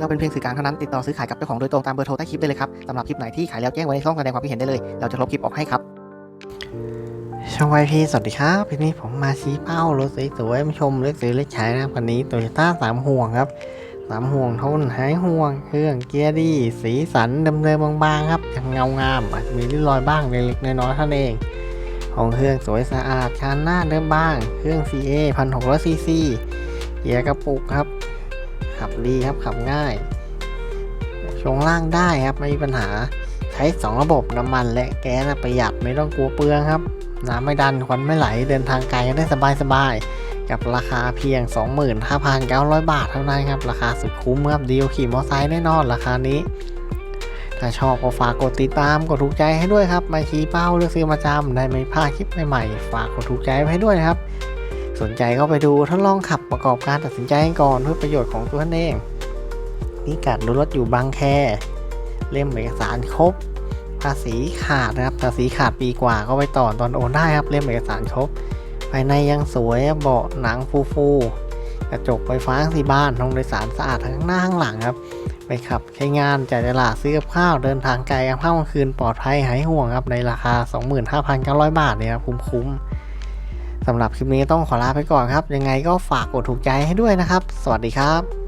เราเป็นเพียงสื่อกลางเท่านั้นติดต่อซื้อขายกับเจ้าของโดยตรงตามเบอร์โทรใต้คลิปได้เลยครับสำหรับคลิปไหนที่ขายแล้วแจ้งไว้ในช่องแสดงความคิดเห็นได้เลย เราจะลบคลิปออกให้ครับช่องไวพีสวัสดีครับวันนี้ผมมาชี้เป้ารถสวยๆมาชมเลือกซื้อเลือกใช้นะครับวันนี้โตโยต้าสามห่วงครับสามห่วงทนหายห่วง เครื่องเกียร์ดี สีสันเดิมๆบางๆครับยังเงางามอาจจะมีริ้วรอยบ้างเล็กๆน้อยๆเท่านั้นเอง ของเครื่องสวยสะอาดชานหน้าเดิมบ้าง เครื่อง CA 1600ซีซีเกียร์กระปุกครับ ขับดีครับขับง่ายช่วงล่างได้ครับไม่มีปัญหาใช้ 2 ระบบน้ำมันและแก๊สประหยัดไม่ต้องกลัวเปลืองครับน้ำไม่ดันควันไม่ไหลเดินทางไกลกันได้สบายๆ กับราคาเพียง 25,900 บาทเท่านั้นครับราคาสุดคุ้มครับดีลขี่มอเตอร์ไซค์แน่นอนราคานี้ ถ้าชอบก็ฝากกดติดตามกดถูกใจให้ด้วยครับมาชี้เป้าเลือกซื้อมาจำได้ไม่พลาดคลิปใหม่ๆฝากกดถูกใจไว้ให้ด้วยนะครับ สนใจก็ไปดูทดลองขับประกอบการตัดสินใจก่อนเพื่อประโยชน์ของตัวท่านเองพิกัดดูรถอยู่บางแค เล่มเอกสารครบ ภาษีขาดนะครับภาษีขาดปีกว่าก็ไปต่อตอนโอนได้ครับเล่มเอกสารครบ ภายในยังสวยเบาะหนังฟูฟูๆกระจกไฟฟ้าสี่บ้านห้องโดยสารสะอาดทั้งหน้าข้างหลังครับ ไปขับใช้งานจ่ายตลาดซื้อกับข้าวเดินทางไกลกลางค่ำกลางคืนปลอดภัยหายห่วงครับในราคา 25,900 บาทเนี่ยครับคุ้มๆ สำหรับคลิปนี้ต้องขอลาไปก่อนครับ ยังไงก็ฝากกดถูกใจให้ด้วยนะครับ สวัสดีครับ